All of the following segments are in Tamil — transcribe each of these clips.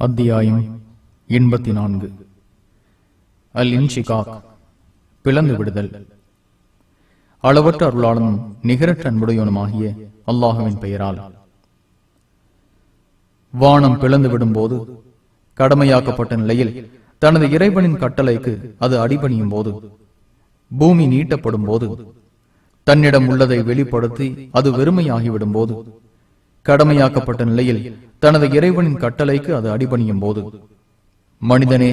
அத்தியாயம் எண்பத்தி நான்கு அல் இன்ஷிகாக் பிளந்து விடுதல். அளவற்ற அருளாளனும் நிகரற்ற அன்புடையவனுமாகிய அல்லாஹுவின் பெயரால். வானம் பிளந்து விடும் போது கடமையாக்கப்பட்ட நிலையில் தனது இறைவனின் கட்டளைக்கு அது அடிபணியும் போது பூமி நீட்டப்படும் போது தன்னிடம் உள்ளதை வெளிப்படுத்தி அது வெறுமையாகிவிடும் போது கடமையாக்கப்பட்ட நிலையில் தனது இறைவனின் கட்டளைக்கு அது அடிபணியும் போது மனிதனே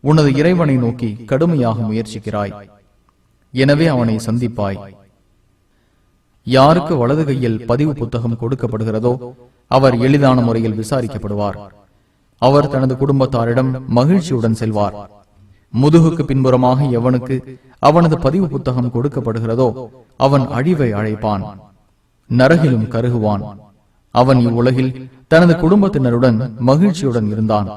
உனது இறைவனை நோக்கி கடுமையாக முயற்சிக்கிறாய். எனவே அவனை சந்திப்பாய். யாருக்கு வலது கையில் பதிவு புத்தகம் கொடுக்கப்படுகிறதோ அவர் எளிதான முறையில் விசாரிக்கப்படுவார். அவர் தனது குடும்பத்தாரிடம் மகிழ்ச்சியுடன் செல்வார். முதுகுக்கு பின்புறமாக எவனுக்கு அவனது பதிவு புத்தகம் கொடுக்கப்படுகிறதோ அவன் அழிவை அழைப்பான். நரகிலும் கருகுவான். அவன் இவ்வுலகில் தனது குடும்பத்தினருடன் மகிழ்ச்சியுடன் இருந்தான்.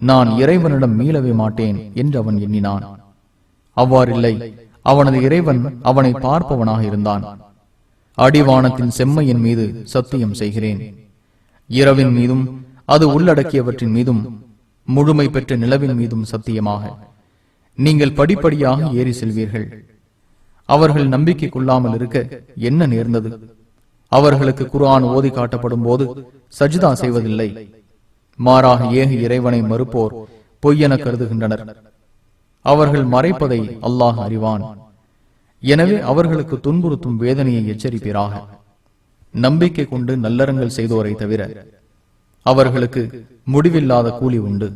நான் இறைவனிடம் மீளவே மாட்டேன் என்று அவன் எண்ணினான். அவ்வாறில்லை அவனது இறைவன் அவனை பார்ப்பவனாக இருந்தான். அடிவானத்தின் செம்மையின் மீது சத்தியம் செய்கிறேன். இரவின் மீதும் அது உள்ளடக்கியவற்றின் மீதும் முழுமை பெற்ற நிலவின் மீதும் சத்தியமாக. நீங்கள் படிப்படியாக ஏறி செல்வீர்கள். அவர்கள் நம்பிக்கை கொள்ளாமல் இருக்க என்ன நேர்ந்தது? அவர்களுக்கு குர்ஆன் ஓதி காட்டப்படும் போது சஜிதா செய்வதில்லை. மாறாக ஏக இறைவனை மறுப்போர் பொய்யென கருதுகின்றனர். அவர்கள் மறைப்பதை அல்லாஹ் அறிவான். எனவே அவர்களுக்கு துன்புறுத்தும் வேதனையை எச்சரிப்பீராக. நம்பிக்கை கொண்டு நல்லறங்கள் செய்தோரை தவிர அவர்களுக்கு முடிவில்லாத கூலி உண்டு.